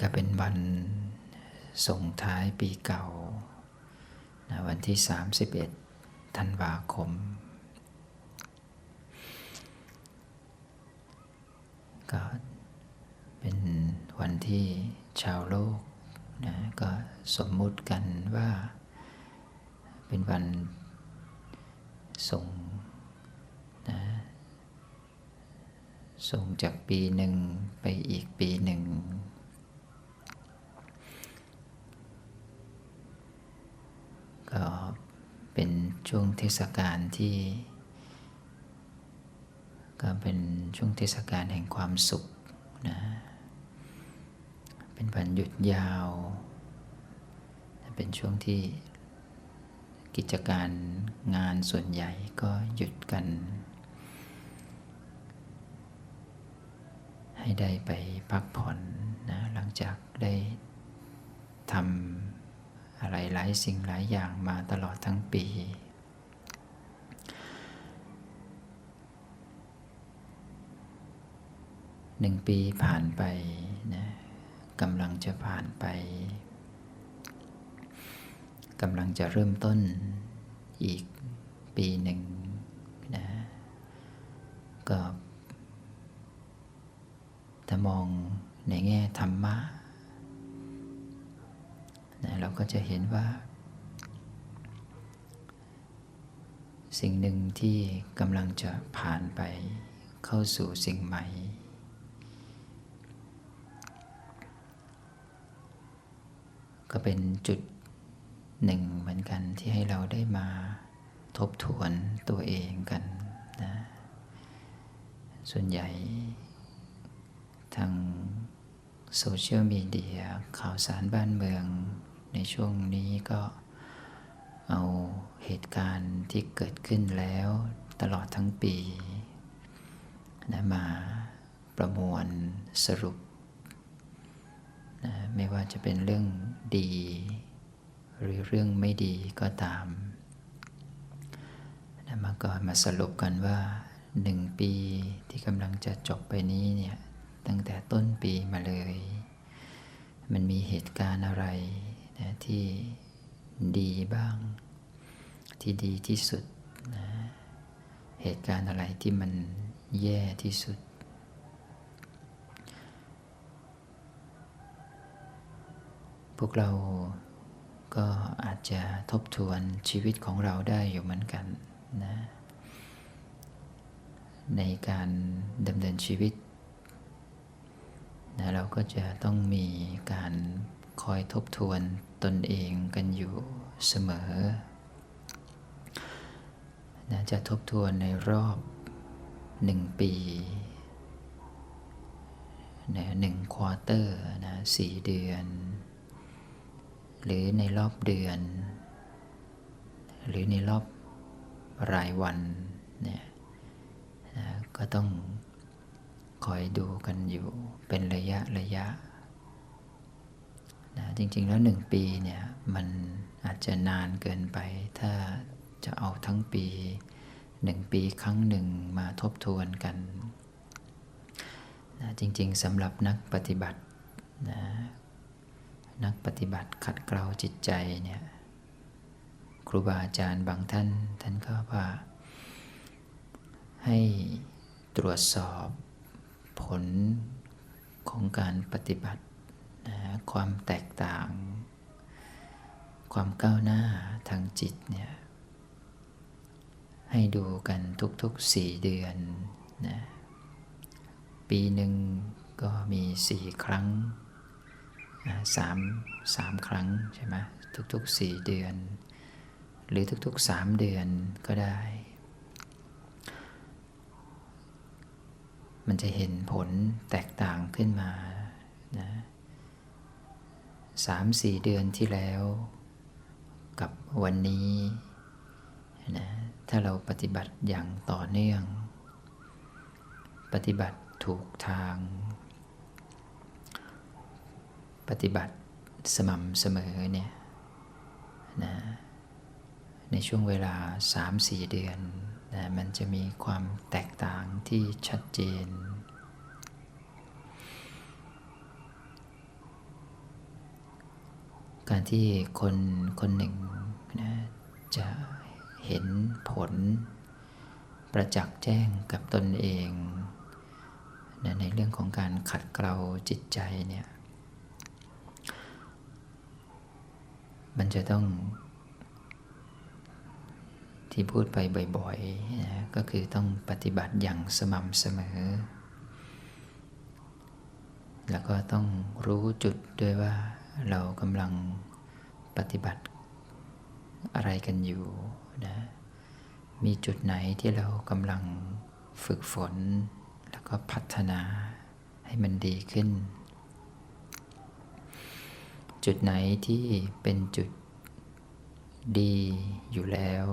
ก็วันนี้ก็เป็นวันส่งท้ายปีเก่านะวันที่ 31 ธันวาคม ก็เป็นวันที่ชาวโลกนะก็สมมุติกันว่าเป็นวันส่งนะส่งจากปีหนึ่งไปอีกปีหนึ่ง ก็ เป็นช่วงเทศกาลที่ ก็เป็นช่วงเทศกาลแห่งความสุขนะเป็นวันหยุดยาว เป็นช่วงที่กิจการงานส่วนใหญ่ก็หยุดกัน ให้ได้ไปพักผ่อนนะหลังจากได้ทำอะไรหลายสิ่งหลายอย่างมาตลอดทั้งปี หนึ่งปีผ่านไปนะกำลังจะผ่านไปกำลังจะเริ่มต้นอีกปีหนึ่งนะก็ถ้ามองในแง่ธรรมะ นะเราก็จะเห็นว่า สิ่งหนึ่งที่กำลังจะผ่านไปเข้าสู่สิ่งใหม่ ก็เป็นจุดหนึ่งเหมือนกันที่ให้เราได้มาทบทวนตัวเองกันนะส่วนใหญ่ทางโซเชียลมีเดียข่าวสารบ้านเมือง ในช่วงนี้ก็เอาเหตุการณ์ที่เกิดขึ้นแล้วตลอดทั้งปีนะมาประมวลสรุปนะไม่ว่าจะเป็นเรื่องดี หรือเรื่องไม่ดีก็ตามนะมาก่อนมาสรุปกันว่าหนึ่งปีที่กำลังจะจบไปนี้เนี่ยตั้งแต่ต้นปีมาเลย มันมีเหตุการณ์อะไร นะที่ดีบ้าง ที่ดีที่สุดนะเหตุการณ์อะไรที่มันแย่ที่สุด พวกเราก็อาจจะทบทวนชีวิตของเราได้อยู่เหมือนกันนะในการดำเนินชีวิตนะเราก็จะต้องมีการคอยทบทวน ตนเองกันอยู่เสมอนะจะทบทวนในรอบหนึ่งปีนะหนึ่งควอเตอร์นะสี่เดือน หรือในรอบเดือน หรือในรอบรายวันเนี่ยนะก็ต้องคอยดูกันอยู่เป็นระยะระยะ นะจริง ๆ แล้วหนึ่งปีเนี่ยมันอาจจะนานเกินไป ถ้าจะเอาทั้งปีหนึ่งปีครั้งหนึ่งมาทบทวนกันนะจริง ๆสำหรับนักปฏิบัตินะนักปฏิบัติขัดเกลาจิตใจเนี่ยครูบาอาจารย์บางท่าน ท่านก็ว่า ให้ตรวจสอบผลของการปฏิบัติ ความแตกต่าง ความก้าวหน้าทางจิตเนี่ยให้ดูกันทุกๆสี่เดือนนะปีหนึ่งก็มีสี่ครั้งสามสามครั้งใช่ไหมทุกๆสี่เดือน หรือทุกๆสามเดือนก็ได้ มันจะเห็นผลแตกต่างขึ้นมานะ สามสี่เดือนที่แล้ว กับวันนี้นะถ้าเราปฏิบัติอย่างต่อเนื่อง ปฏิบัติถูกทาง ปฏิบัติสม่ำเสมอเนี่ยนะในช่วงเวลา 3-4 เดือนนะมันจะมีความแตกต่างที่ชัดเจน การที่คนคนหนึ่งนะจะเห็นผลประจักษ์แจ้งกับตนเองนะในเรื่องของการขัดเกลาจิตใจเนี่ยมันจะต้อง ที่พูดไปบ่อยๆนะก็คือต้องปฏิบัติอย่างสม่ำเสมอ แล้วก็ต้องรู้จุดด้วยว่า เรากำลังปฏิบัติอะไรกันอยู่นะ มีจุดไหนที่เรากำลังฝึกฝน แล้วก็พัฒนาให้มันดีขึ้น จุดไหนที่เป็นจุดดีอยู่แล้ว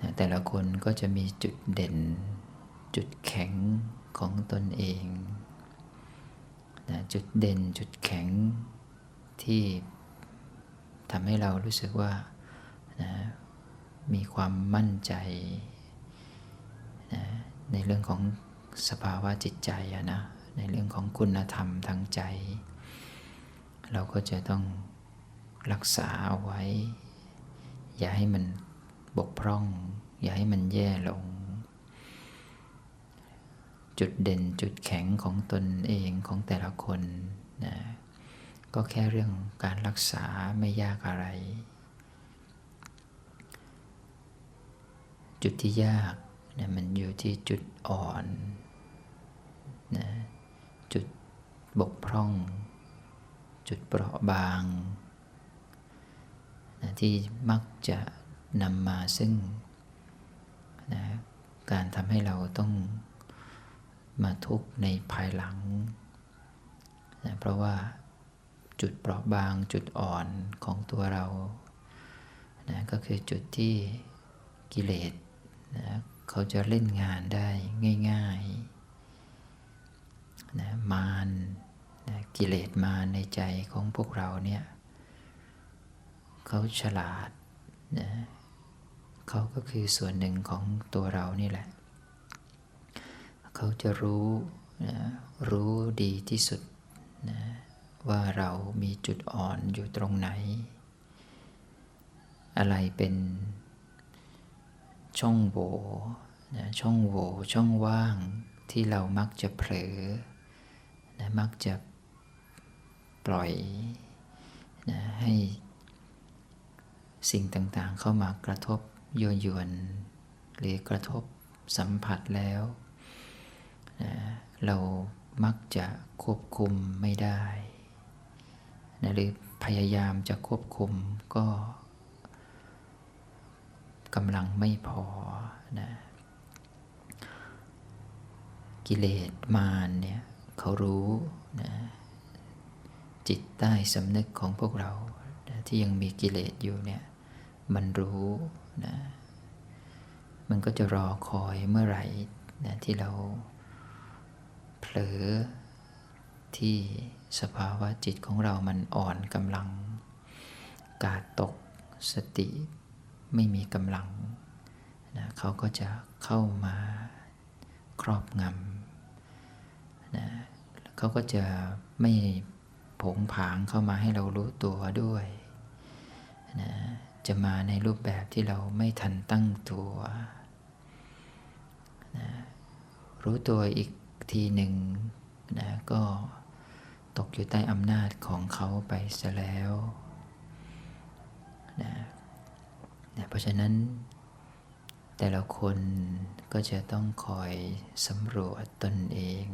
นะแต่ละคนก็จะมีจุดเด่น จุดแข็งของตนเอง นะจุดเด่นจุดแข็งที่ทำให้เรารู้สึกว่านะมีความมั่นใจนะในเรื่องของสภาวะจิตใจนะในเรื่องของคุณธรรมทางใจ เราก็จะต้องรักษาเอาไว้ อย่าให้มันบกพร่อง อย่าให้มันแย่ลง จุดเด่นจุดแข็งของตนเองของแต่ละคนนะก็แค่เรื่องการรักษาไม่ยากอะไร จุดที่ยากนะมันอยู่ที่จุดอ่อนนะจุดบกพร่อง จุดเปราะบางนะที่มักจะนำมาซึ่งนะการทำให้เราต้อง มาทุกข์ในภายหลังนะเพราะว่าจุดเปราะบางจุดอ่อนของตัวเรานะก็คือจุดที่กิเลสนะเขาจะเล่นงานได้ง่ายๆนะมารนะกิเลสมาในใจของพวกเราเนี่ยเขาฉลาดนะเขาก็คือส่วนหนึ่งของตัวเรานี่แหละ เขาจะรู้นะรู้ดีที่สุดนะว่าเรามีจุดอ่อนอยู่ตรงไหน อะไรเป็นช่องโหว่นะช่องโหว่ช่องว่างที่เรามักจะเผลอนะมักจะปล่อยนะให้สิ่งต่างๆเข้ามากระทบโยนยวนหรือกระทบสัมผัสแล้ว นะเรามักจะควบคุมไม่ได้นะหรือพยายามจะควบคุมก็กำลังไม่พอนะกิเลสมารเนี่ยเขารู้นะจิตใต้สำนึกของพวกเรานะที่ยังมีกิเลสอยู่เนี่ยมันรู้นะมันก็จะรอคอยเมื่อไหร่นะที่เรา ผลอ ที่สภาวะจิตของเรามันอ่อนกำลัง กาดตกสติไม่มีกำลังนะเขาก็จะเข้ามาครอบงำนะเขาก็จะไม่ผงผางเข้ามาให้เรารู้ตัวด้วยนะจะมาในรูปแบบที่เราไม่ทันตั้งตัวนะรู้ตัวอีก ทีหนึ่งนะก็ตกอยู่ใต้อำนาจของเขาไปซะแล้วนะนะเพราะฉะนั้น แต่ละคนก็จะต้องคอยสำรวจตนเอง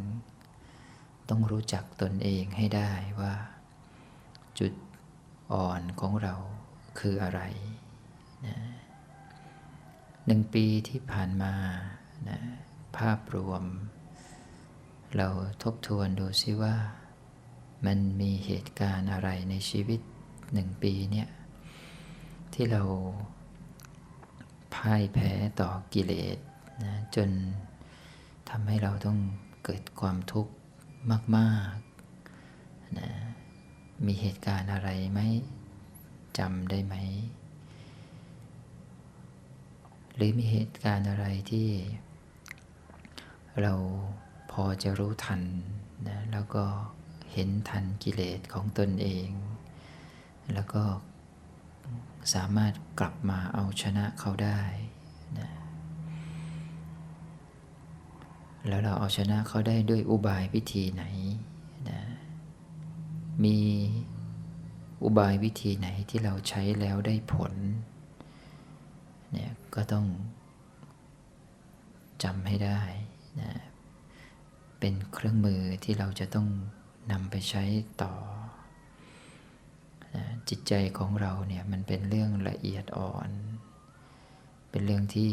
ต้องรู้จักตนเองให้ได้ว่า จุดอ่อนของเราคืออะไรนะหนึ่งปีที่ผ่านมานะภาพรวม เราทบทวนดูซิว่า มันมีเหตุการณ์อะไรในชีวิตหนึ่งปีเนี่ยที่เราพ่ายแพ้ต่อกิเลสนะจนทำให้เราต้องเกิดความทุกข์มากๆนะมีเหตุการณ์อะไรไหมจำได้ไหม หรือมีเหตุการณ์อะไรที่เรา พอจะรู้ทันนะแล้วก็เห็นทันกิเลสของตนเอง แล้วก็สามารถกลับมาเอาชนะเขาได้นะแล้วเราเอาชนะเขาได้ด้วยอุบายวิธีไหนนะมีอุบายวิธีไหนที่เราใช้แล้วได้ผลเนี่ยก็ต้องจำให้ได้นะ เป็นเครื่องมือที่เราจะต้องนำไปใช้ต่อ จิตใจของเราเนี่ยมันเป็นเรื่องละเอียดอ่อน เป็นเรื่องที่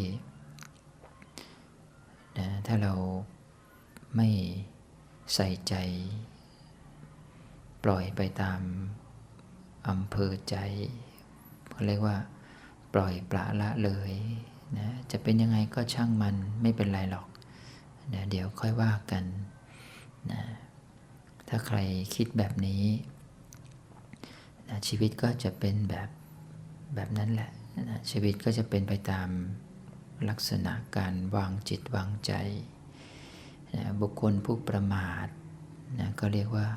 นะถ้าเราไม่ใส่ใจ ปล่อยไปตามอำเภอใจเขาเรียกว่า ปล่อยปละละเลยนะจะเป็นยังไงก็ช่างมันไม่เป็นไรหรอก นะเดี๋ยวค่อยว่ากันนะถ้าใครคิดแบบนี้นะชีวิตก็จะเป็นแบบแบบนั้นแหละนะชีวิตก็จะเป็นไปตามลักษณะการวางจิตวางใจนะบุคคลผู้ประมาทนะก็เรียกว่า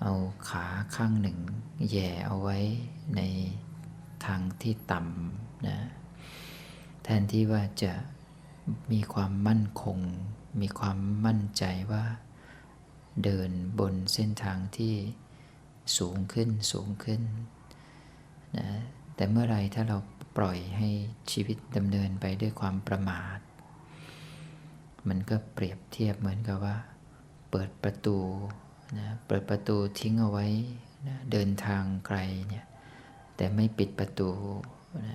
เอาขาข้างหนึ่งแย่เอาไว้ในทางที่ต่ำนะแทนที่ว่าจะ มีความมั่นคง มีความมั่นใจว่า เดินบนเส้นทางที่สูงขึ้นสูงขึ้นนะแต่เมื่อไรถ้าเราปล่อยให้ชีวิตดำเนินไปด้วยความประมาท มันก็เปรียบเทียบเหมือนกับว่า เปิดประตูนะเปิดประตูทิ้งเอาไว้นะเดินทางไกลเนี่ยแต่ไม่ปิดประตูนะ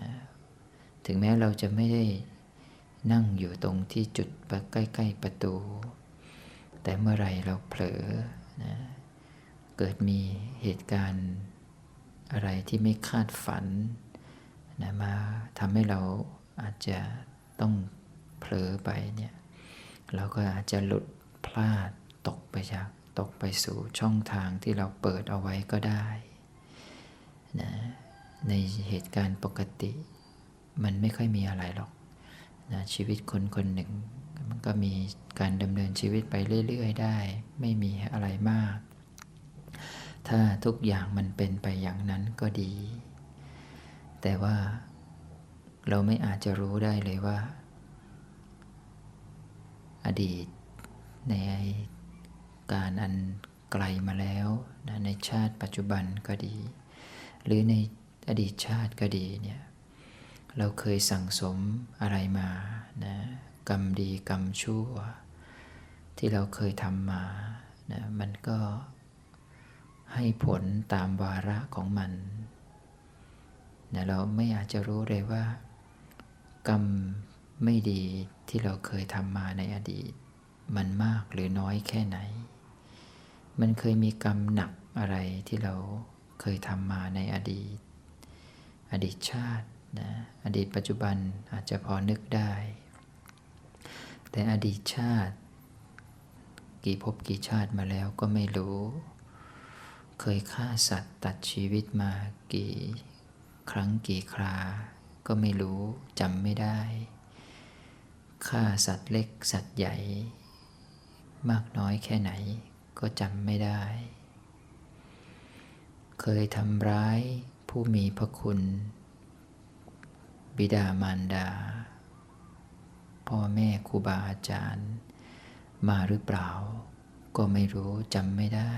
ถึงแม้เราจะไม่ได้ นั่งอยู่ตรงที่จุดใกล้ๆประตู แต่เมื่อไรเราเผลอนะเกิดมีเหตุการณ์อะไรที่ไม่คาดฝันนะมาทำให้เราอาจจะต้องเผลอไปเนี่ยเราก็อาจจะหลุดพลาดตกไปจากตกไปสู่ช่องทางที่เราเปิดเอาไว้ก็ได้นะในเหตุการณ์ปกติ มันไม่ค่อยมีอะไรหรอก นะชีวิตคนคนหนึ่ง มันก็มีการดำเนินชีวิตไปเรื่อย ๆ ได้ ไม่มีอะไรมาก ถ้าทุกอย่างมันเป็นไปอย่างนั้นก็ดี แต่ว่าเราไม่อาจจะรู้ได้เลยว่า อดีตในการอันไกลมาแล้วนะในชาติปัจจุบันก็ดี หรือในอดีตชาติก็ดีเนี่ย เราเคยสั่งสมอะไรมานะกรรมดีกรรมชั่ว ที่เราเคยทำมานะมันก็ให้ผลตามวาระของมันนะเราไม่อาจจะรู้เลยว่า กรรมไม่ดีที่เราเคยทำมาในอดีต มันมากหรือน้อยแค่ไหน มันเคยมีกรรมหนักอะไรที่เราเคยทำมาในอดีต อดีตชาติ นะอดีตปัจจุบันอาจจะพอนึกได้ แต่อดีตชาติ กี่ภพกี่ชาติมาแล้วก็ไม่รู้ เคยฆ่าสัตว์ตัดชีวิตมากี่ครั้งกี่ครา ก็ไม่รู้จำไม่ได้ ฆ่าสัตว์เล็กสัตว์ใหญ่ มากน้อยแค่ไหนก็จำไม่ได้ เคยทำร้ายผู้มีพระคุณ บิดามารดา พ่อแม่ครูบาอาจารย์ มาหรือเปล่า ก็ไม่รู้จำไม่ได้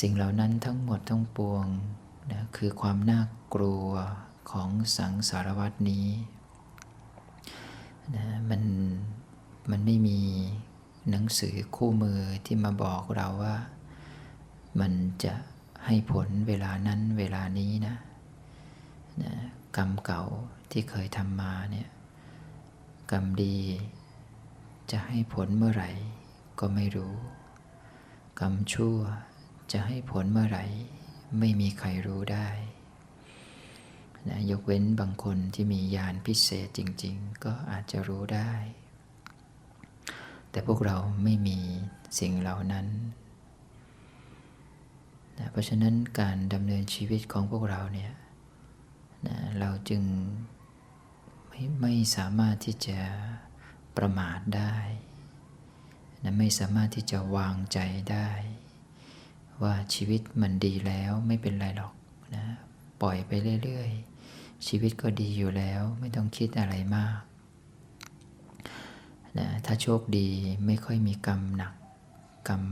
สิ่งเหล่านั้นทั้งหมดทั้งปวงนะคือความน่ากลัวของสังสารวัตนี้นะมันมันไม่มีหนังสือคู่มือที่มาบอกเราว่า มันจะให้ผลเวลานั้นเวลานี้นะ นะกรรมเก่าที่เคยทำมาเนี่ยกรรมดี จะให้ผลเมื่อไหร่ก็ไม่รู้ กรรมชั่วจะให้ผลเมื่อไหร่ไม่มีใครรู้ได้นะยกเว้นบางคนที่มีญาณพิเศษจริง ๆ ก็อาจจะรู้ได้ แต่พวกเราไม่มีสิ่งเหล่านั้นนะเพราะฉะนั้นการดำเนินชีวิตของพวกเราเนี่ย นะเราจึงไม่ไม่สามารถที่จะประมาทได้นะไม่สามารถที่จะวางใจได้ ว่าชีวิตมันดีแล้วไม่เป็นไรหรอกนะปล่อยไปเรื่อยๆ ชีวิตก็ดีอยู่แล้วไม่ต้องคิดอะไรมากนะถ้าโชคดีไม่ค่อยมีกรรมหนัก กรรม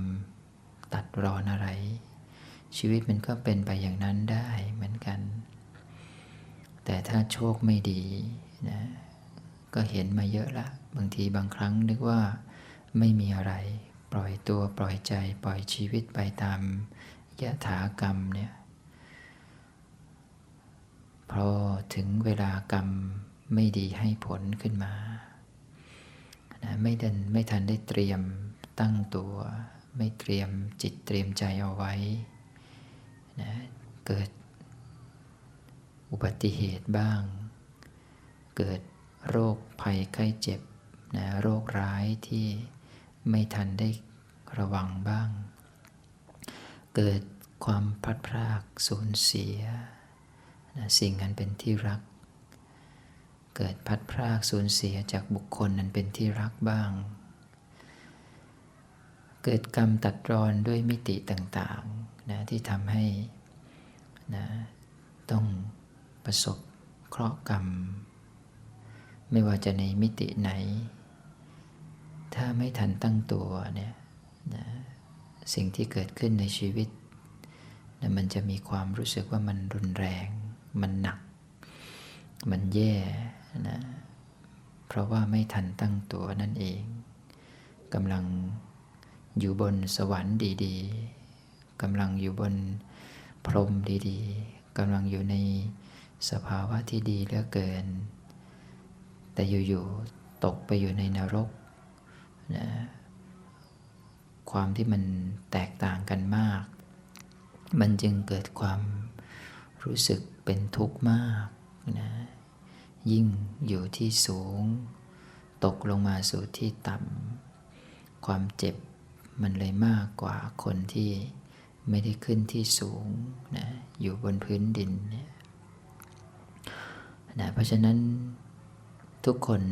ตัดรอนอะไร ชีวิตมันก็เป็นไปอย่างนั้นได้เหมือนกัน แต่ถ้าโชคไม่ดีนะก็เห็นมาเยอะละ บางทีบางครั้งนึกว่าไม่มีอะไร ปล่อยตัวปล่อยใจปล่อยชีวิตไปตามยะถากรรมเนี่ยพอถึงเวลากรรมไม่ดีให้ผลขึ้นมานะไม่ดันไม่ทันได้เตรียมตั้งตัว ไม่เตรียมจิตเตรียมใจเอาไว้นะเกิด อุบัติเหตุบ้าง เกิดโรคภัยไข้เจ็บนะโรคร้ายที่ไม่ทันได้ระวังบ้าง เกิดความพัดพรากสูญเสียนะสิ่งนั้นเป็นที่รัก เกิดพัดพรากสูญเสียจากบุคคลนั้นเป็นที่รักบ้าง เกิดกรรมตัดรอนด้วยมิติต่างๆนะที่ทำให้นะต้อง ประสบเคราะห์กรรม ไม่ว่าจะในมิติไหน ถ้าไม่ทันตั้งตัวเนี่ยนะสิ่งที่เกิดขึ้นในชีวิตนะมันจะมีความรู้สึกว่ามันรุนแรง มันหนัก มันแย่นะเพราะว่าไม่ทันตั้งตัวนั่นเองกำลังอยู่บนสวรรค์ดีๆกำลังอยู่บนพรมดีๆกำลังอยู่ใน สภาวะที่ดีเหลือเกิน แต่อยู่ๆตกไปอยู่ในนรกนะความที่มันแตกต่างกันมาก มันจึงเกิดความรู้สึกเป็นทุกข์มากนะยิ่งอยู่ที่สูง ตกลงมาสู่ที่ต่ำความเจ็บมันเลยมากกว่าคนที่ไม่ได้ขึ้นที่สูงนะอยู่บนพื้นดินเนี่ย นะเพราะฉะนั้นทุกคน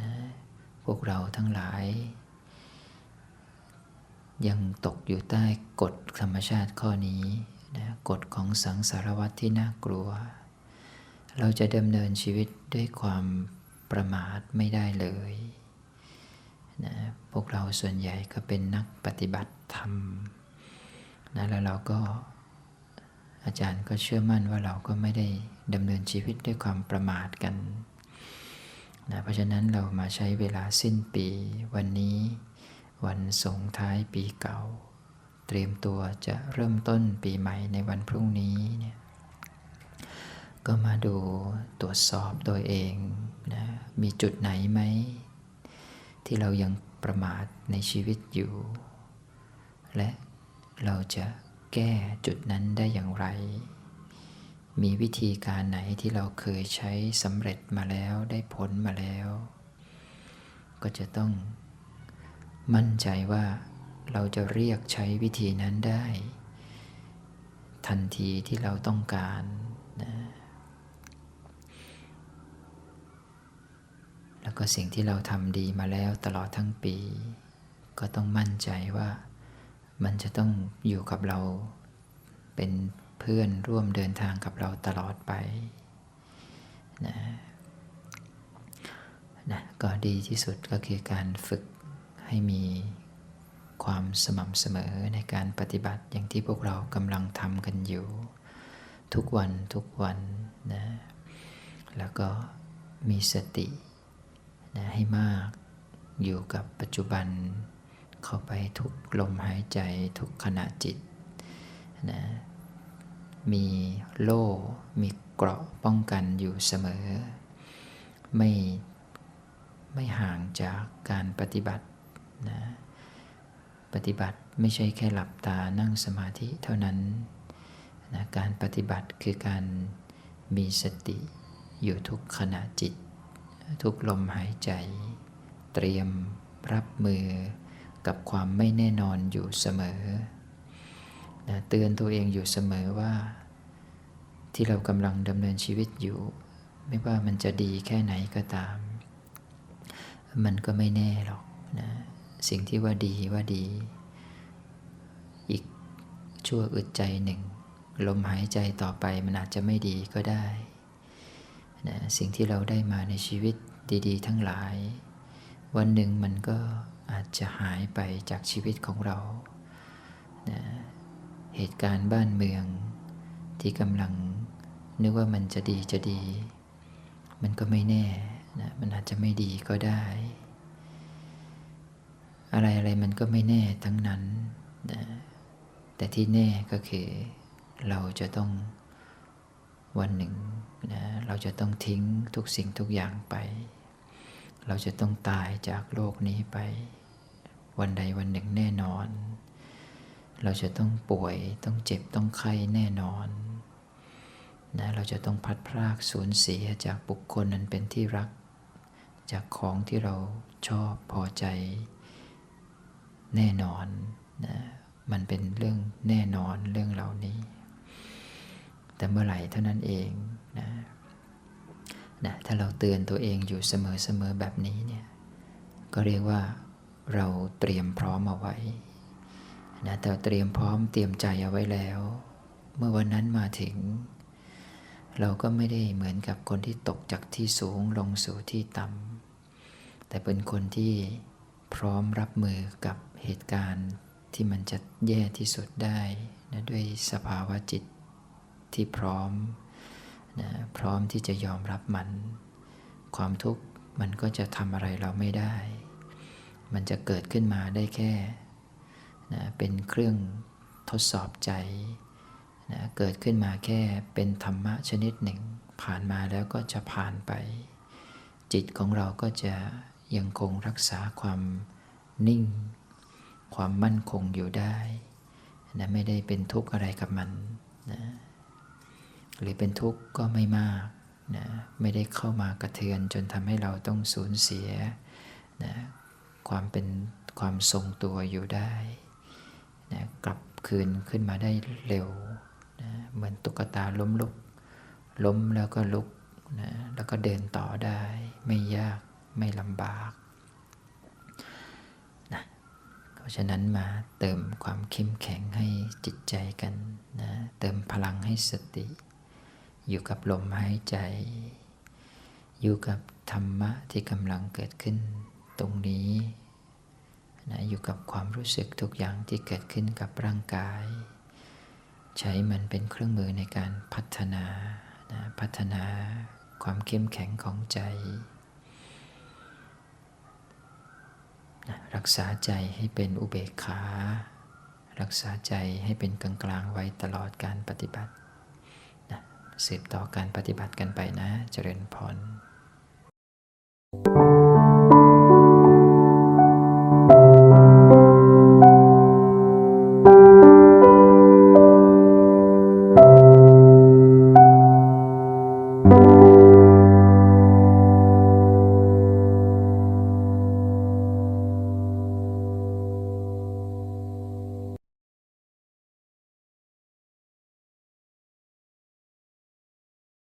นะพวกเราทั้งหลาย ยังตกอยู่ใต้กฎธรรมชาติข้อนี้นะกฎของสังสารวัฏที่น่ากลัว เราจะดำเนินชีวิตด้วยความประมาทไม่ได้เลยนะพวกเราส่วนใหญ่ก็เป็นนักปฏิบัติธรรมนะแล้วเราก็ อาจารย์ก็เชื่อมั่นว่าเราก็ไม่ได้ดำเนินชีวิตด้วยความประมาทกันนะเพราะฉะนั้นเรามาใช้เวลาสิ้นปี วันนี้วันส่งท้ายปีเก่า เตรียมตัวจะเริ่มต้นปีใหม่ในวันพรุ่งนี้เนี่ยก็มาดูตรวจสอบตัวเองนะมีจุดไหนไหม ที่เรายังประมาทในชีวิตอยู่ และเราจะ แก้จุดนั้นได้อย่างไร มีวิธีการไหนที่เราเคยใช้สำเร็จมาแล้วได้ผลมาแล้ว ก็จะต้อง มั่นใจว่าเราจะเรียกใช้วิธีนั้นได้ ทันทีที่เราต้องการนะแล้วก็สิ่งที่เราทำดีมาแล้วตลอดทั้งปี ก็ต้องมั่นใจว่า มันจะต้องอยู่กับเรา เป็นเพื่อนร่วมเดินทางกับเราตลอดไปนะนะก็ดีที่สุดก็คือการฝึกให้มีความสม่ำเสมอในการปฏิบัติอย่างที่พวกเรากำลังทำกันอยู่ ทุกวันทุกวันนะแล้วก็มีสตินะให้มากอยู่กับปัจจุบัน เข้าไปทุกลมหายใจทุกขณะจิตนะมีโล่ มีเกราะป้องกันอยู่เสมอ ไม่ไม่ห่างจากการปฏิบัตินะปฏิบัติไม่ใช่แค่หลับตานั่งสมาธิเท่านั้นนะการปฏิบัติคือการมีสติอยู่ทุกขณะจิต ทุกลมหายใจ เตรียมรับมือ กับความไม่แน่นอนอยู่เสมอนะเตือนตัวเองอยู่เสมอว่า ที่เรากำลังดำเนินชีวิตอยู่ ไม่ว่ามันจะดีแค่ไหนก็ตาม มันก็ไม่แน่หรอกนะสิ่งที่ว่าดีว่าดี อีกชั่วอึดใจหนึ่ง ลมหายใจต่อไปมันอาจจะไม่ดีก็ได้นะสิ่งที่เราได้มาในชีวิตดี ๆ ทั้งหลาย วันหนึ่งมันก็ อาจจะหายไปจากชีวิตของเรานะเหตุการณ์บ้านเมือง ที่กำลังนึกว่ามันจะดีจะดี มันก็ไม่แน่นะมันอาจจะไม่ดีก็ได้ อะไรอะไรมันก็ไม่แน่ทั้งนั้นนะแต่ที่แน่ก็คือเราจะต้องวันหนึ่งนะเราจะต้องทิ้งทุกสิ่งทุกอย่างไป เราจะต้องตายจากโลกนี้ไป วันใดวันหนึ่งแน่นอน เราจะต้องป่วยต้องเจ็บต้องไข้แน่นอนนะเราจะต้องพัดพรากสูญเสียจากบุคคลนั้นเป็นที่รัก จากของที่เราชอบพอใจ แน่นอนนะมันเป็นเรื่องแน่นอนเรื่องเหล่านี้ แต่เมื่อไหร่เท่านั้นเองนะ นะถ้าเราเตือนตัวเองอยู่เสมอๆแบบนี้เนี่ยก็เรียกว่าเราเตรียมพร้อมเอาไว้นะแต่เตรียมพร้อมเตรียมใจเอาไว้แล้ว เมื่อวันนั้นมาถึง เราก็ไม่ได้เหมือนกับคนที่ตกจากที่สูงลงสู่ที่ต่ำแต่เป็นคนที่พร้อมรับมือกับเหตุการณ์ที่มันจะแย่ที่สุดได้นะด้วยสภาวะจิตที่พร้อม นะพร้อมที่จะยอมรับมัน ความทุกข์มันก็จะทำอะไรเราไม่ได้ มันจะเกิดขึ้นมาได้แค่นะเป็นเครื่องทดสอบใจนะเกิดขึ้นมาแค่เป็นธรรมะชนิดหนึ่ง ผ่านมาแล้วก็จะผ่านไป จิตของเราก็จะยังคงรักษาความนิ่ง ความมั่นคงอยู่ได้นะไม่ได้เป็นทุกข์อะไรกับมันนะ หรือเป็นทุกข์ก็ไม่มากนะไม่ได้เข้ามากระเทือนจนทำให้เราต้องสูญเสียนะความเป็นความทรงตัวอยู่ได้นะกลับคืนขึ้นมาได้เร็วนะเหมือนตุ๊กตาล้มลุก ล้มแล้วก็ลุกนะแล้วก็เดินต่อได้ ไม่ยากไม่ลำบากนะเพราะฉะนั้นมาเติมความเข้มแข็งให้จิตใจกันนะเติมพลังให้สติ อยู่กับลมหายใจ อยู่กับธรรมะที่กำลังเกิดขึ้นตรงนี้นะอยู่กับความรู้สึกทุกอย่างที่เกิดขึ้นกับร่างกาย ใช้มันเป็นเครื่องมือในการพัฒนานะพัฒนาความเข้มแข็งของใจนะรักษาใจให้เป็นอุเบกขา รักษาใจให้เป็นกลางกลางไว้ตลอดการปฏิบัติ สืบต่อการปฏิบัติกันไปนะ เจริญพร